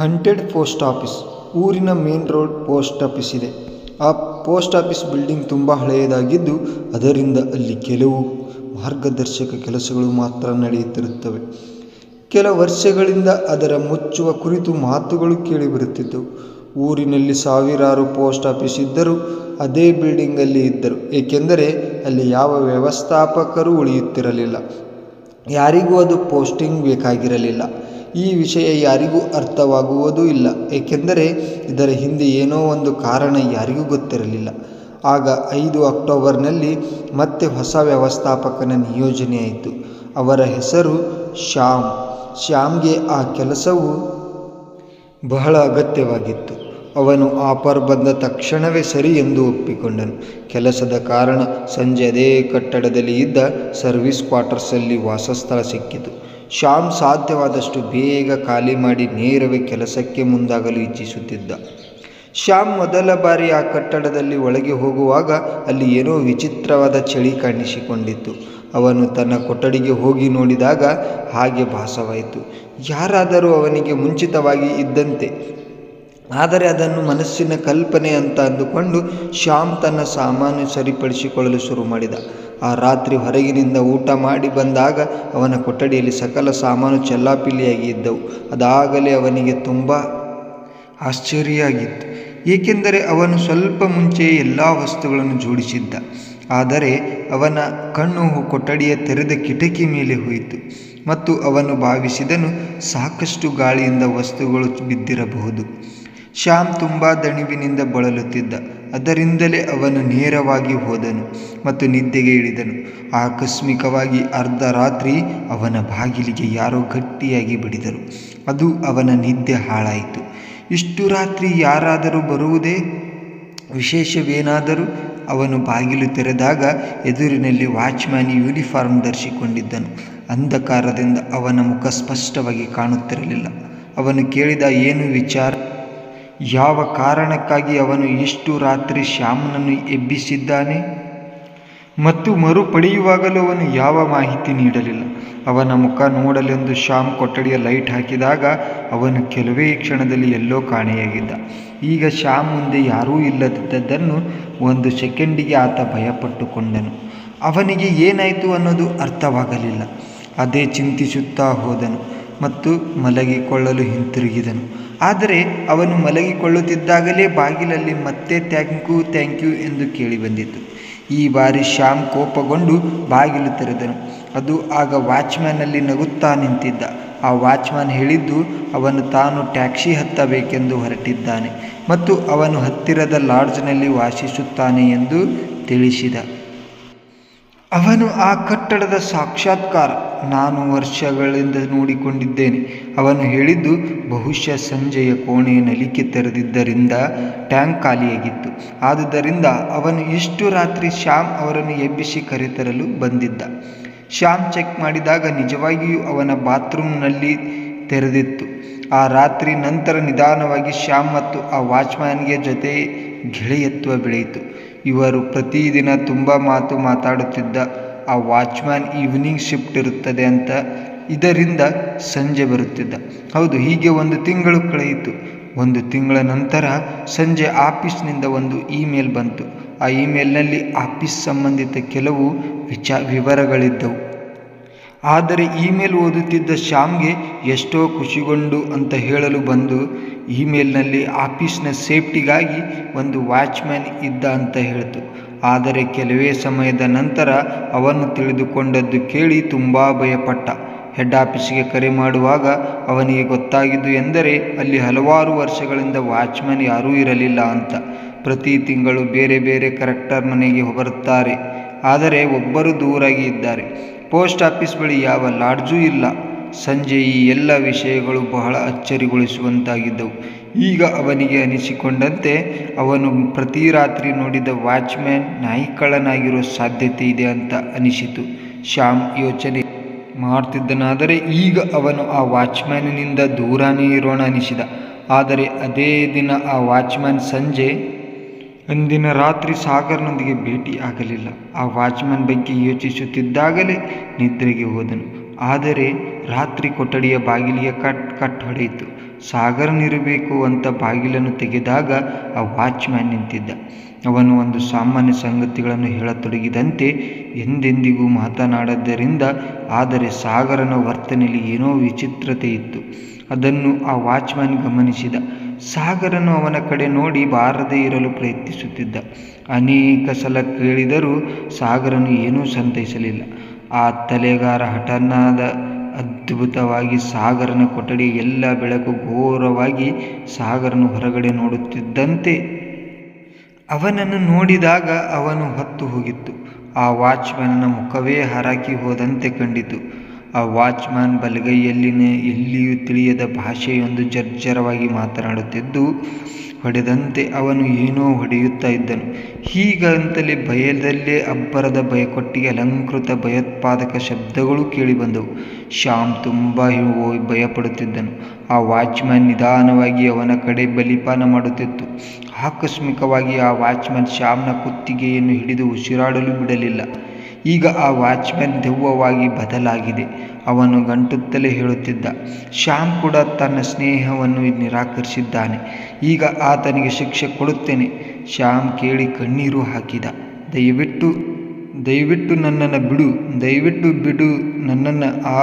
Hunted post office, ಊರಿನ main road post office ಇದೆ. ಆ ಪೋಸ್ಟ್ ಆಫೀಸ್ ಬಿಲ್ಡಿಂಗ್ ತುಂಬ ಹಳೆಯದಾಗಿದ್ದು, ಅದರಿಂದ ಅಲ್ಲಿ ಕೆಲವು ಮಾರ್ಗದರ್ಶಕ ಕೆಲಸಗಳು ಮಾತ್ರ ನಡೆಯುತ್ತಿರುತ್ತವೆ. ಕೆಲ ವರ್ಷಗಳಿಂದ ಅದರ ಮುಚ್ಚುವ ಕುರಿತು ಮಾತುಗಳು ಕೇಳಿಬರುತ್ತಿದ್ದವು ಊರಿನಲ್ಲಿ ಸಾವಿರಾರು ಪೋಸ್ಟ್ ಆಫೀಸ್ ಇದ್ದರೂ ಅದೇ ಬಿಲ್ಡಿಂಗಲ್ಲಿ ಇದ್ದರು. ಏಕೆಂದರೆ ಅಲ್ಲಿ ಯಾವ ವ್ಯವಸ್ಥಾಪಕರು ಉಳಿಯುತ್ತಿರಲಿಲ್ಲ. ಯಾರಿಗೂ ಅದು ಪೋಸ್ಟಿಂಗ್ ಬೇಕಾಗಿರಲಿಲ್ಲ. ಈ ವಿಷಯ ಯಾರಿಗೂ ಅರ್ಥವಾಗುವುದೂ ಇಲ್ಲ. ಏಕೆಂದರೆ ಇದರ ಹಿಂದೆ ಏನೋ ಒಂದು ಕಾರಣ ಯಾರಿಗೂ ಗೊತ್ತಿರಲಿಲ್ಲ. ಆಗ ಐದು ಅಕ್ಟೋಬರ್ನಲ್ಲಿ ಮತ್ತೆ ಹೊಸ ವ್ಯವಸ್ಥಾಪಕನ ನಿಯೋಜನೆಯಾಯಿತು. ಅವರ ಹೆಸರು ಶ್ಯಾಮ್. ಶ್ಯಾಮ್ಗೆ ಆ ಕೆಲಸವು ಬಹಳ ಅಗತ್ಯವಾಗಿತ್ತು. ಅವನು ಆಫರ್ ಬಂದ ತಕ್ಷಣವೇ ಸರಿ ಎಂದು ಒಪ್ಪಿಕೊಂಡನು. ಕೆಲಸದ ಕಾರಣ ಸಂಜೆ ಅದೇ ಕಟ್ಟಡದಲ್ಲಿ ಇದ್ದ ಸರ್ವಿಸ್ ಕ್ವಾರ್ಟರ್ಸಲ್ಲಿ ವಾಸಸ್ಥಳ ಸಿಕ್ಕಿತು. ಶ್ಯಾಮ್ ಸಾಧ್ಯವಾದಷ್ಟು ಬೇಗ ಖಾಲಿ ಮಾಡಿ ನೇರವೇ ಕೆಲಸಕ್ಕೆ ಮುಂದಾಗಲು ಇಚ್ಛಿಸುತ್ತಿದ್ದ. ಶ್ಯಾಮ್ ಮೊದಲ ಬಾರಿ ಆ ಕಟ್ಟಡದಲ್ಲಿ ಒಳಗೆ ಹೋಗುವಾಗ ಅಲ್ಲಿ ಏನೋ ವಿಚಿತ್ರವಾದ ಚಳಿ ಕಾಣಿಸಿಕೊಂಡಿತ್ತು. ಅವನು ತನ್ನ ಕೊಠಡಿಗೆ ಹೋಗಿ ನೋಡಿದಾಗ ಹಾಗೆ ಭಾಸವಾಯಿತು. ಯಾರಾದರೂ ಅವನಿಗೆ ಮುಂಚಿತವಾಗಿ ಇದ್ದಂತೆ. ಆದರೆ ಅದನ್ನು ಮನಸ್ಸಿನ ಕಲ್ಪನೆ ಅಂತ ಅಂದುಕೊಂಡು ಶ್ಯಾಮ್ ತನ್ನ ಸಾಮಾನು ಸರಿಪಡಿಸಿಕೊಳ್ಳಲು ಶುರು ಮಾಡಿದ. ಆ ರಾತ್ರಿ ಹೊರಗಿನಿಂದ ಊಟ ಮಾಡಿ ಬಂದಾಗ ಅವನ ಕೊಠಡಿಯಲ್ಲಿ ಸಕಲ ಸಾಮಾನು ಚೆಲ್ಲಾಪಿಲ್ಲಿಯಾಗಿ ಇದ್ದವು. ಅದಾಗಲೇ ಅವನಿಗೆ ತುಂಬ ಆಶ್ಚರ್ಯ ಆಗಿತ್ತು ಏಕೆಂದರೆ ಅವನು ಸ್ವಲ್ಪ ಮುಂಚೆ ಎಲ್ಲ ವಸ್ತುಗಳನ್ನು ಜೋಡಿಸಿದ್ದ. ಆದರೆ ಅವನ ಕಣ್ಣು ಕೊಠಡಿಯ ತೆರೆದ ಕಿಟಕಿ ಮೇಲೆ ಹೋಯಿತು. ಮತ್ತು ಅವನು ಭಾವಿಸಿದನು ಸಾಕಷ್ಟು ಗಾಳಿಯಿಂದ ವಸ್ತುಗಳು ಬಿದ್ದಿರಬಹುದು. ಶ್ಯಾಮ್ ತುಂಬ ದಣಿವಿನಿಂದ ಬಳಲುತ್ತಿದ್ದ. ಅದರಿಂದಲೇ ಅವನು ನೇರವಾಗಿ ಹೋದನು ಮತ್ತು ನಿದ್ದೆಗೆ ಇಳಿದನು. ಆಕಸ್ಮಿಕವಾಗಿ ಅರ್ಧ ರಾತ್ರಿ ಅವನ ಬಾಗಿಲಿಗೆ ಯಾರೋ ಗಟ್ಟಿಯಾಗಿ ಬಿಡಿದರು. ಅದು ಅವನ ನಿದ್ದೆ ಹಾಳಾಯಿತು. ಇಷ್ಟು ರಾತ್ರಿ ಯಾರಾದರೂ ಬರುವುದೇ? ವಿಶೇಷವೇನಾದರೂ? ಅವನು ಬಾಗಿಲು ತೆರೆದಾಗ ಎದುರಿನಲ್ಲಿ ವಾಚ್ಮ್ಯಾನ್ ಯೂನಿಫಾರ್ಮ್ ಧರಿಸಿಕೊಂಡಿದ್ದನು. ಅಂಧಕಾರದಿಂದ ಅವನ ಮುಖ ಸ್ಪಷ್ಟವಾಗಿ ಕಾಣುತ್ತಿರಲಿಲ್ಲ. ಅವನು ಕೇಳಿದ, ಏನು ವಿಚಾರ? ಯಾವ ಕಾರಣಕ್ಕಾಗಿ ಅವನು ಇಷ್ಟು ರಾತ್ರಿ ಶ್ಯಾಮನನ್ನು ಎಬ್ಬಿಸಿದ್ದಾನೆ? ಮತ್ತು ಮರುಪಡೆಯುವಾಗಲೂ ಅವನು ಯಾವ ಮಾಹಿತಿ ನೀಡಲಿಲ್ಲ? ಅವನ ಮುಖ ನೋಡಲೆಂದು ಶ್ಯಾಮ್ ಕೊಠಡಿಯ ಲೈಟ್ ಹಾಕಿದಾಗ ಅವನು ಕೆಲವೇ ಕ್ಷಣದಲ್ಲಿ ಎಲ್ಲೋ ಕಾಣೆಯಾಗಿದ್ದ. ಈಗ ಶ್ಯಾಮ್ ಮುಂದೆ ಯಾರೂ ಇಲ್ಲದಿದ್ದದ್ದನ್ನು ಒಂದು ಸೆಕೆಂಡಿಗೆ ಆತ ಭಯಪಟ್ಟುಕೊಂಡನು. ಅವನಿಗೆ ಏನಾಯಿತು ಅನ್ನೋದು ಅರ್ಥವಾಗಲಿಲ್ಲ. ಅದೇ ಚಿಂತಿಸುತ್ತಾ ಹೋದನು ಮತ್ತು ಮಲಗಿಕೊಳ್ಳಲು ಹಿಂತಿರುಗಿದನು. ಆದರೆ ಅವನು ಮಲಗಿಕೊಳ್ಳುತ್ತಿದ್ದಾಗಲೇ ಬಾಗಿಲಲ್ಲಿ ಮತ್ತೆ ಥ್ಯಾಂಕ್ ಯು ಥ್ಯಾಂಕ್ ಯು ಎಂದು ಕೇಳಿ ಬಂದಿತು. ಈ ಬಾರಿ ಶ್ಯಾಮ್ ಕೋಪಗೊಂಡು ಬಾಗಿಲು ತೆರೆದನು. ಅದು ಆಗ ವಾಚ್ಮ್ಯಾನಲ್ಲಿ ನಗುತ್ತಾ ನಿಂತಿದ್ದ. ಆ ವಾಚ್ಮ್ಯಾನ್ ಹೇಳಿದ್ದು, ಅವನು ತಾನು ಟ್ಯಾಕ್ಸಿ ಹತ್ತಬೇಕೆಂದು ಹೊರಟಿದ್ದಾನೆ ಮತ್ತು ಅವನು ಹತ್ತಿರದ ಲಾಡ್ಜ್ನಲ್ಲಿ ವಾಸಿಸುತ್ತಾನೆ ಎಂದು ತಿಳಿಸಿದ. ಅವನು ಆ ಕಟ್ಟಡದ ಸಾಕ್ಷಾತ್ಕಾರ ನಾನು ವರ್ಷಗಳಿಂದ ನೋಡಿಕೊಂಡಿದ್ದೇನೆ. ಅವನು ಹೇಳಿದ್ದು, ಬಹುಶಃ ಸಂಜೆಯ ಕೋಣೆಯ ನಲಿಕೆ ತೆರೆದಿದ್ದರಿಂದ ಟ್ಯಾಂಕ್ ಖಾಲಿಯಾಗಿತ್ತು. ಆದುದರಿಂದ ಅವನು ಇಷ್ಟು ರಾತ್ರಿ ಶ್ಯಾಮ್ ಅವರನ್ನು ಎಬ್ಬಿಸಿ ಕರೆತರಲು ಬಂದಿದ್ದ. ಶ್ಯಾಮ್ ಚೆಕ್ ಮಾಡಿದಾಗ ನಿಜವಾಗಿಯೂ ಅವನ ಬಾತ್ರೂಮ್ನಲ್ಲಿ ತೆರೆದಿತ್ತು. ಆ ರಾತ್ರಿ ನಂತರ ನಿಧಾನವಾಗಿ ಶ್ಯಾಮ್ ಮತ್ತು ಆ ವಾಚ್ಮ್ಯಾನ್ಗೆ ಜೊತೆ ಗೆಳೆಯತ್ವ ಬೆಳೆಯಿತು. ಇವರು ಪ್ರತಿದಿನ ತುಂಬ ಮಾತು ಮಾತಾಡುತ್ತಿದ್ದ ಆ ವಾಚ್ಮ್ಯಾನ್ ಈವ್ನಿಂಗ್ ಶಿಫ್ಟ್ ಇರುತ್ತದೆ ಅಂತ ಇದರಿಂದ ಸಂಜೆ ಬರುತ್ತಿದ್ದ. ಹೌದು, ಹೀಗೆ ಒಂದು ತಿಂಗಳು ಕಳೆಯಿತು. ಒಂದು ತಿಂಗಳ ನಂತರ ಸಂಜೆ ಆಫೀಸ್ನಿಂದ ಒಂದು ಇಮೇಲ್ ಬಂತು. ಆ ಇಮೇಲ್ನಲ್ಲಿ ಆಫೀಸ್ ಸಂಬಂಧಿತ ಕೆಲವು ವಿಚಾ, ವಿವರಗಳಿದ್ದವು. ಆದರೆ ಇಮೇಲ್ ಓದುತ್ತಿದ್ದ ಶ್ಯಾಮ್ಗೆ ಎಷ್ಟೋ ಖುಷಿಗೊಂಡು ಅಂತ ಹೇಳಲು ಬಂದು ಇಮೇಲ್ನಲ್ಲಿ ಆಫೀಸ್ನ ಸೇಫ್ಟಿಗಾಗಿ ಒಂದು ವಾಚ್ಮ್ಯಾನ್ ಇದ್ದ ಅಂತ ಹೇಳಿತು. ಆದರೆ ಕೆಲವೇ ಸಮಯದ ನಂತರ ಅವನು ತಿಳಿದುಕೊಂಡದ್ದು ಕೇಳಿ ತುಂಬ ಭಯಪಟ್ಟ. ಹೆಡ್ ಆಫೀಸಿಗೆ ಕರೆ ಮಾಡುವಾಗ ಅವನಿಗೆ ಗೊತ್ತಾಗಿದ್ದು ಎಂದರೆ ಅಲ್ಲಿ ಹಲವಾರು ವರ್ಷಗಳಿಂದ ವಾಚ್ಮನ್ ಯಾರೂ ಇರಲಿಲ್ಲ ಅಂತ. ಪ್ರತಿ ತಿಂಗಳು ಬೇರೆ ಬೇರೆ ಕರೆಕ್ಟರ್ ಮನೆಗೆ ಬರುತ್ತಾರೆ ಆದರೆ ಒಬ್ಬರು ದೂರಾಗಿ ಇದ್ದಾರೆ. ಪೋಸ್ಟ್ ಆಫೀಸ್ ಬಳಿ ಯಾವ ಲಾಡ್ಜೂ ಇಲ್ಲ. ಸಂಜೆ ಈ ಎಲ್ಲ ವಿಷಯಗಳು ಬಹಳ ಅಚ್ಚರಿಗೊಳಿಸುವಂತಾಗಿದ್ದವು. ಈಗ ಅವನಿಗೆ ಅನಿಸಿಕೊಂಡಂತೆ ಅವನು ಪ್ರತಿ ರಾತ್ರಿ ನೋಡಿದ ವಾಚ್ಮ್ಯಾನ್ ನಾಯಿಕಳ್ಳನಾಗಿರೋ ಸಾಧ್ಯತೆ ಇದೆ ಅಂತ ಅನಿಸಿತು. ಶ್ಯಾಮ್ ಯೋಚನೆ ಮಾಡ್ತಿದ್ದನಾದರೆ ಈಗ ಅವನು ಆ ವಾಚ್ಮ್ಯಾನಿನಿಂದ ದೂರನೇ ಇರೋಣ ಅನಿಸಿದ. ಆದರೆ ಅದೇ ದಿನ ಆ ವಾಚ್ಮ್ಯಾನ್ ಸಂಜೆ ಅಂದಿನ ರಾತ್ರಿ ಸಾಗರ್ನೊಂದಿಗೆ ಭೇಟಿ ಆಗಲಿಲ್ಲ. ಆ ವಾಚ್ಮ್ಯಾನ್ ಬಗ್ಗೆ ಯೋಚಿಸುತ್ತಿದ್ದಾಗಲೇ ನಿದ್ರೆಗೆ ಹೋದನು. ಆದರೆ ರಾತ್ರಿ ಕೊಠಡಿಯ ಬಾಗಿಲಿಗೆ ಕಟ್ ಕಟ್ ಹೊಡೆಯಿತು. ಸಾಗರನಿರಬೇಕು ಅಂತ ಬಾಗಿಲನ್ನು ತೆಗೆದಾಗ ಆ ವಾಚ್ಮ್ಯಾನ್ ನಿಂತಿದ್ದ. ಅವನು ಒಂದು ಸಾಮಾನ್ಯ ಸಂಗತಿಗಳನ್ನು ಹೇಳತೊಡಗಿದಂತೆ ಎಂದೆಂದಿಗೂ ಮಾತನಾಡದ್ದರಿಂದ, ಆದರೆ ಸಾಗರನ ವರ್ತನೆಯಲ್ಲಿ ಏನೋ ವಿಚಿತ್ರತೆ ಇತ್ತು. ಅದನ್ನು ಆ ವಾಚ್ಮ್ಯಾನ್ ಗಮನಿಸಿದ. ಸಾಗರನು ಅವನ ಕಡೆ ನೋಡಿ ಬಾರದೇ ಇರಲು ಪ್ರಯತ್ನಿಸುತ್ತಿದ್ದ. ಅನೇಕ ಸಲ ಕೇಳಿದರೂ ಸಾಗರನು ಏನೂ ಸಂತೈಸಲಿಲ್ಲ. ಆ ತಲೆಗಾರ ಹಠನಾದ ಅದ್ಭುತವಾಗಿ ಸಾಗರನ ಕೊಠಡಿ ಎಲ್ಲ ಬೆಳಕು ಘೋರವಾಗಿ ಸಾಗರನು ಹೊರಗಡೆ ನೋಡುತ್ತಿದ್ದಂತೆ. ಅವನನ್ನು ನೋಡಿದಾಗ ಅವನು ಹೊತ್ತು ಹೋಗಿತ್ತು. ಆ ವಾಚ್ಮ್ಯಾನನ ಮುಖವೇ ಹರಾಕಿ ಹೋದಂತೆ ಕಂಡಿತು. ಆ ವಾಚ್ಮ್ಯಾನ್ ಬಲಗೈಯಲ್ಲಿನ ಎಲ್ಲಿಯೂ ತಿಳಿಯದ ಭಾಷೆಯೊಂದು ಜರ್ಜರವಾಗಿ ಮಾತನಾಡುತ್ತಿದ್ದು ಹೊಡೆದಂತೆ ಅವನು ಏನೋ ಹೊಡೆಯುತ್ತಾ ಇದ್ದನು. ಹೀಗಂತಲೇ ಭಯದಲ್ಲೇ ಅಬ್ಬರದ ಭಯಕೊಟ್ಟಿಗೆ ಅಲಂಕೃತ ಭಯೋತ್ಪಾದಕ ಶಬ್ದಗಳು ಕೇಳಿಬಂದವು. ಶ್ಯಾಮ್ ತುಂಬ ಭಯಪಡುತ್ತಿದ್ದನು. ಆ ವಾಚ್ಮನ್ ನಿಧಾನವಾಗಿ ಅವನ ಕಡೆ ಬಲಿಪಾನ ಮಾಡುತ್ತಿತ್ತು. ಆಕಸ್ಮಿಕವಾಗಿ ಆ ವಾಚ್ಮ್ಯಾನ್ ಶ್ಯಾಮ್ನ ಕುತ್ತಿಗೆಯನ್ನು ಹಿಡಿದು ಉಸಿರಾಡಲು ಬಿಡಲಿಲ್ಲ. ಈಗ ಆ ವಾಚ್ಮ್ಯಾನ್ ದೆವ್ವವಾಗಿ ಬದಲಾಗಿದೆ. ಅವನು ಗಂಟುತ್ತಲೇ ಹೇಳುತ್ತಿದ್ದ, ಶ್ಯಾಮ್ ಕೂಡ ತನ್ನ ಸ್ನೇಹವನ್ನು ನಿರಾಕರಿಸಿದ್ದಾನೆ. ಈಗ ಆತನಿಗೆ ಶಿಕ್ಷೆ ಕೊಡುತ್ತೇನೆ. ಶ್ಯಾಮ್ ಕೇಳಿ ಕಣ್ಣೀರು ಹಾಕಿದ, ದಯವಿಟ್ಟು ದಯವಿಟ್ಟು ನನ್ನನ್ನು ಬಿಡು, ದಯವಿಟ್ಟು ಬಿಡು ನನ್ನನ್ನು, ಆ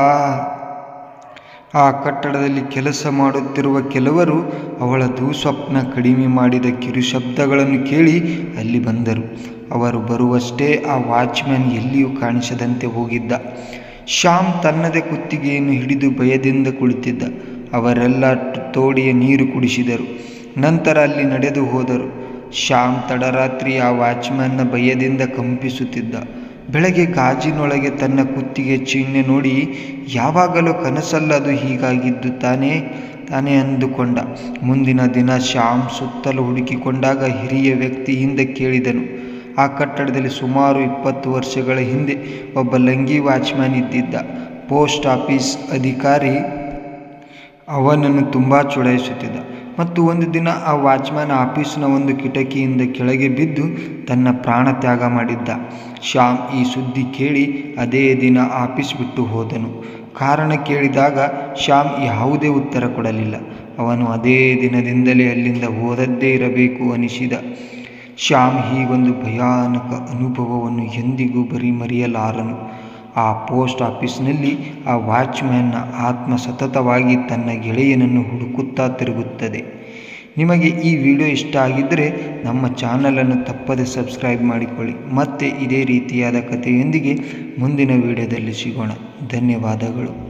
ಆ ಕಟ್ಟಡದಲ್ಲಿ ಕೆಲಸ ಮಾಡುತ್ತಿರುವ ಕೆಲವರು ಅವಳ ದುಸ್ವಪ್ನ ಕಡಿಮೆ ಮಾಡಿದ ಕಿರು ಶಬ್ದಗಳನ್ನು ಕೇಳಿ ಅಲ್ಲಿ ಬಂದರು. ಅವರು ಬರುವಷ್ಟೇ ಆ ವಾಚ್ಮ್ಯಾನ್ ಎಲ್ಲಿಯೂ ಕಾಣಿಸದಂತೆ ಹೋಗಿದ್ದ. ಶ್ಯಾಮ್ ತನ್ನದೇ ಕುತ್ತಿಗೆಯನ್ನು ಹಿಡಿದು ಭಯದಿಂದ ಕುಳಿತಿದ್ದ. ಅವರೆಲ್ಲ ತೋಡಿಯ ನೀರು ಕುಡಿಸಿದರು. ನಂತರ ಅಲ್ಲಿ ನಡೆದು ಹೋದರು. ಶ್ಯಾಮ್ ತಡರಾತ್ರಿ ಆ ವಾಚ್ಮ್ಯಾನ್ನ ಭಯದಿಂದ ಕಂಪಿಸುತ್ತಿದ್ದ. ಬೆಳಗ್ಗೆ ಗಾಜಿನೊಳಗೆ ತನ್ನ ಕುತ್ತಿಗೆ ಚಿಹ್ನೆ ನೋಡಿ, ಯಾವಾಗಲೂ ಕನಸಲ್ಲದು ಹೀಗಾಗಿದ್ದು ತಾನೇ ತಾನೇ ಅಂದುಕೊಂಡ. ಮುಂದಿನ ದಿನ ಶ್ಯಾಮ್ ಸುತ್ತಲೂ ಹುಡುಕಿಕೊಂಡಾಗ ಹಿರಿಯ ವ್ಯಕ್ತಿಯಿಂದ ಕೇಳಿದನು. ಆ ಕಟ್ಟಡದಲ್ಲಿ ಸುಮಾರು ಇಪ್ಪತ್ತು ವರ್ಷಗಳ ಹಿಂದೆ ಒಬ್ಬ ಲಂಗಿ ವಾಚ್ಮ್ಯಾನ್ ಇದ್ದಿದ್ದ. ಪೋಸ್ಟ್ ಆಫೀಸ್ ಅಧಿಕಾರಿ ಅವನನ್ನು ತುಂಬ ಚುಡಾಯಿಸುತ್ತಿದ್ದ. ಮತ್ತು ಒಂದು ದಿನ ಆ ವಾಚ್ಮ್ಯಾನ್ ಆಫೀಸ್ನ ಒಂದು ಕಿಟಕಿಯಿಂದ ಕೆಳಗೆ ಬಿದ್ದು ತನ್ನ ಪ್ರಾಣ ತ್ಯಾಗ ಮಾಡಿದ್ದ. ಶ್ಯಾಮ್ ಈ ಸುದ್ದಿ ಕೇಳಿ ಅದೇ ದಿನ ಆಫೀಸ್ ಬಿಟ್ಟು ಹೋದನು. ಕಾರಣ ಕೇಳಿದಾಗ ಶ್ಯಾಮ್ ಯಾವುದೇ ಉತ್ತರ ಕೊಡಲಿಲ್ಲ. ಅವನು ಅದೇ ದಿನದಿಂದಲೇ ಅಲ್ಲಿಂದ ಹೋದದ್ದೇ ಇರಬೇಕು ಅನಿಸಿದ. ಶ್ಯಾಮ್ ಹೀಗೊಂದು ಭಯಾನಕ ಅನುಭವವನ್ನು ಎಂದಿಗೂ ಬರೀ ಮರೆಯಲಾರನು. ಆ ಪೋಸ್ಟ್ ಆಫೀಸ್ನಲ್ಲಿ ಆ ವಾಚ್ಮ್ಯಾನ್ನ ಆತ್ಮ ಸತತವಾಗಿ ತನ್ನ ಗೆಳೆಯನನ್ನು ಹುಡುಕುತ್ತಾ ತಿರುಗುತ್ತದೆ. ನಿಮಗೆ ಈ ವಿಡಿಯೋ ಇಷ್ಟ ಆಗಿದ್ದರೆ ನಮ್ಮ ಚಾನಲನ್ನು ತಪ್ಪದೆ ಸಬ್ಸ್ಕ್ರೈಬ್ ಮಾಡಿಕೊಳ್ಳಿ. ಮತ್ತೆ ಇದೇ ರೀತಿಯಾದ ಕಥೆಯೊಂದಿಗೆ ಮುಂದಿನ ವಿಡಿಯೋದಲ್ಲಿ ಸಿಗೋಣ. ಧನ್ಯವಾದಗಳು.